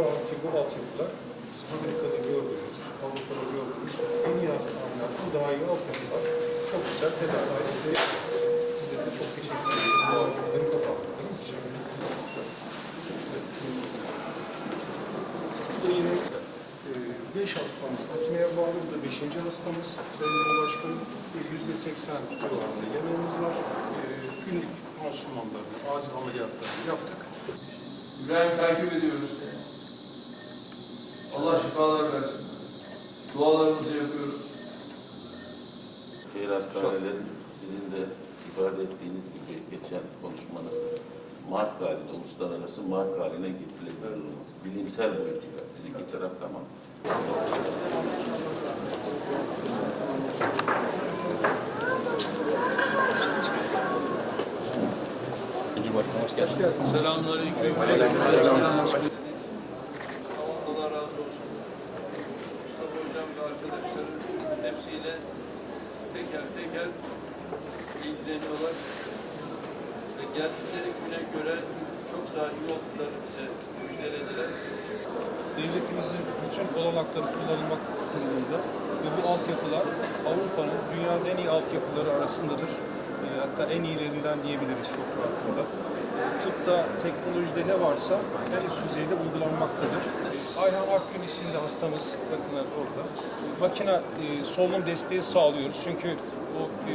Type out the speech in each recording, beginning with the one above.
şu anki bu altyapılar Amerika'da gördüğümüz, Avrupa'da gördüğümüz en iyi hastanelerden daha iyi altyapılar. Çok güzel tedavi ediyoruz. Sizlere de çok teşekkür ederim. Bu ederim. Bu da yine beş hastamız makineye bağlı. Bu da beşinci hastamız. Sayın Cumhurbaşkanım yüzde seksen civarında yemeğimiz var. E, günlük pansumanlarını, acil ameliyatlarını yaptık. İbrahim takip ediyoruz. Allah şifalar versin. Dualarımızı yapıyoruz. Şehir hastanelerin sizin de ifade ettiğiniz gibi geçen konuşmanızda mark halinde, uluslararası mark haline getirilebilir olması. Bilimsel boyutuyla. Fiziki taraf tamam. Cumhurbaşkanı hoş geldiniz. Selamünaleyküm. Allah razı olsun. Mustafa Hocam ve arkadaşları hepsiyle teker teker ilgileniyorlar. Ve geldikleri güne göre çok daha iyi olduklarını bize müjdelediler. devletimizin bütün olanakları kullanılmak durumunda ve bu altyapılar Avrupa'nın dünyanın en iyi altyapıları arasındadır. E, hatta en iyilerinden diyebiliriz çok rahatlıkla. Tıpta, teknolojide ne varsa en üst düzeyde uygulanmaktadır. Ayhan Akgün isimli hastamız, bakın orada. Makine e, solunum desteği sağlıyoruz çünkü o e,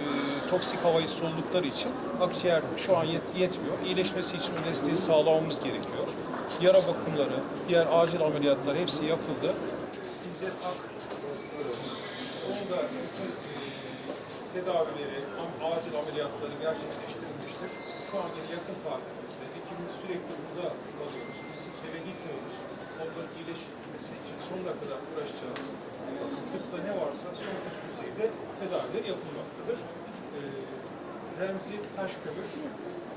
toksik havayı soldukları için akciğer şu an yet- yetmiyor. İyileşmesi için o desteği sağlamamız gerekiyor. Yara bakımları, diğer acil ameliyatlar hepsi yapıldı. İzzet Ak, onun da bütün e, tedavileri, acil ameliyatları gerçekleştirilmiştir. Yine yakın takipimizde. Ekibimiz sürekli burada kalıyoruz. Biz eve gitmiyoruz. Onların iyileşmesi için sonuna kadar uğraşacağız. E, tıpta ne varsa son üst düzeyde tedaviler yapılmaktadır. E, Remzi Taşkömür,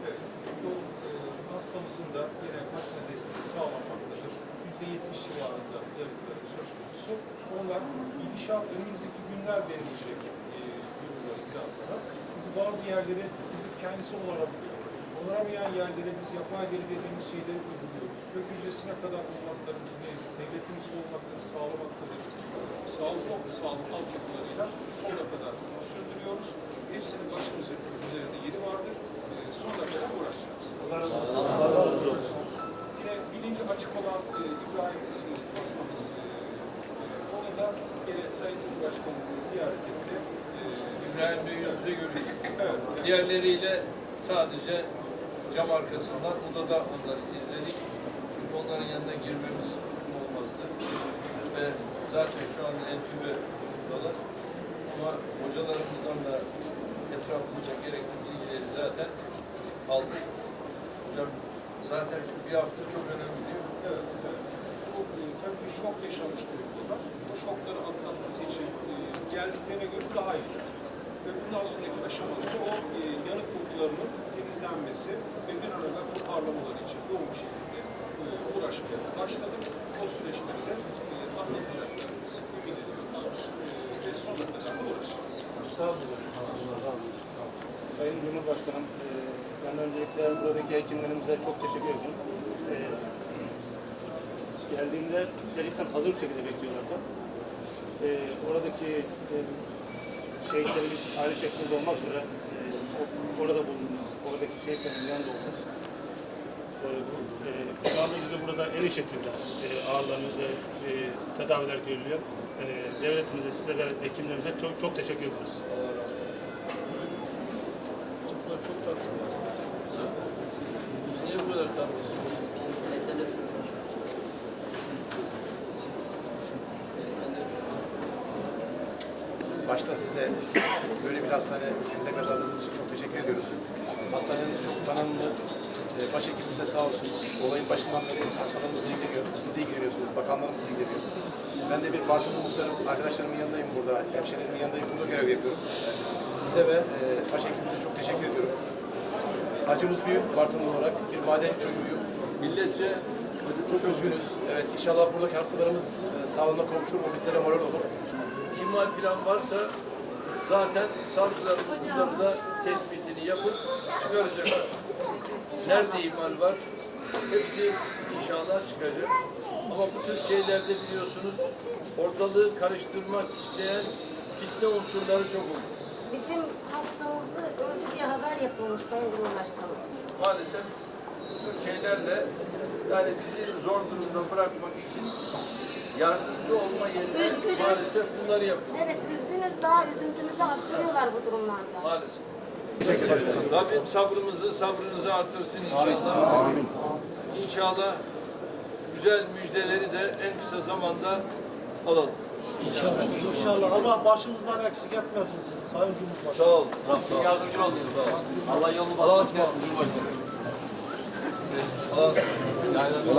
evet, bu e, hastamızın da yine makine desteği sağlanmaktadır. Yüzde yetmiş civarında yanıtları söz konusu. Onlar gidişat önümüzdeki günler verilecek e, durumları biraz daha. Çünkü bazı yerleri kendisi onarabiliyor. Onaramayan yerlere biz yapay deri dediğimiz şeyleri uyguluyoruz. Kök hücresine kadar olmaklarımız mevcut. Devletimiz olmakları sağlamaktadır. Sağlıklı ve sağlıklı altyapılarıyla sonuna kadar sürdürüyoruz. Hepsinin başımızın üzerinde yeri vardır. E, sonuna kadar uğraşacağız. Allah razı olsun. Yine bilinci açık olan e, İbrahim isimli hastamız e, e, onu da yine Sayın Cumhurbaşkanımızla ziyaret etti. E, İbrahim Bey yüz yüze görüştük. evet, Diğerleriyle sadece cam arkasından odada onları izledik. Çünkü onların yanına girmemiz olmazdı. Ve zaten şu anda entübe durumdalar. Ama hocalarımızdan da etraflıca gerekli bilgileri zaten aldık. Hocam zaten şu bir hafta çok önemli değil mi? evet, evet. Bu e, tabii bir şok yaşamış durumdalar. Bu şokları atlatması için e, geldiklerine göre daha iyi. Ve bundan sonraki aşamada o e, yanık temizlenmesi ve bir evvel toparlamaları için yoğun bir şekilde e, uğraşmaya başladık. O süreçleri de e, atlatacaklarımız ümit ediyoruz. E, ve sonuna kadar da uğraşacağız. Sağ olun. Sayın Cumhurbaşkanım, e, ben öncelikle buradaki hekimlerimize çok teşekkür ediyorum. E, Geldiğinde gerçekten hazır bir şekilde bekliyorlardı. E, oradaki e, şehitlerimiz ayrı şeklinde olmak üzere e, orada bulundunuz. Oradaki şehitlerin yanında oldunuz. E, e, şu anda bize burada en iyi şekilde e, ağırlarımız ve e, tedaviler görülüyor. E, devletimize, size ve hekimlerimize çok, çok teşekkür ediyoruz. Bunlar çok tatlı. Niye bu kadar tatlısınız? Başta size böyle bir hastane ülkemize kazandığınız için çok teşekkür ediyoruz. Hastanemiz çok tanındı. Ee, Başhekimimiz de sağ olsun. Olayın başından beri hastalarımızla ilgileniyor. Siz de ilgileniyorsunuz. Bakanlarımız ilgileniyor. Ben de bir Bartın muhtarım. Arkadaşlarımın yanındayım burada. Hemşerilerimin yanındayım. Burada görev yapıyorum. Size ve e, başhekimimize çok teşekkür ediyorum. Acımız büyük Bartın olarak. Bir maden çocuğuyum. Milletçe Çok üzgünüz. Evet inşallah buradaki hastalarımız e, sağlığına kavuşur. O bizlere moral olur. ihmal falan varsa zaten savcılar hukuklarında tespitini yapıp çıkaracaklar. Nerede ihmal var? Hepsi inşallah çıkacak. Ama bu tür şeylerde biliyorsunuz ortalığı karıştırmak isteyen fitne unsurları çok olur. Bizim hastamızı öldü diye haber yapılmış Sayın Cumhurbaşkanım. Maalesef bu şeylerle yani bizi zor durumda bırakmak için yardımcı olma yerine Üzgünüm. maalesef bunları yapıyor. Evet üzgünüz daha üzüntümüzü arttırıyorlar bu durumlarda. Maalesef. Rabbim sabrımızı, sabrınızı artırsın inşallah. İnşallah güzel müjdeleri de en kısa zamanda alalım. İnşallah Allah başımızdan eksik etmesin sizi Sayın Cumhurbaşkanım. Sağ olun. Rabbim yardımcı olsun. Allah yolunu bakmasın. ısmarladık. Cumhurbaşkanım. Allah'a ısmarladık.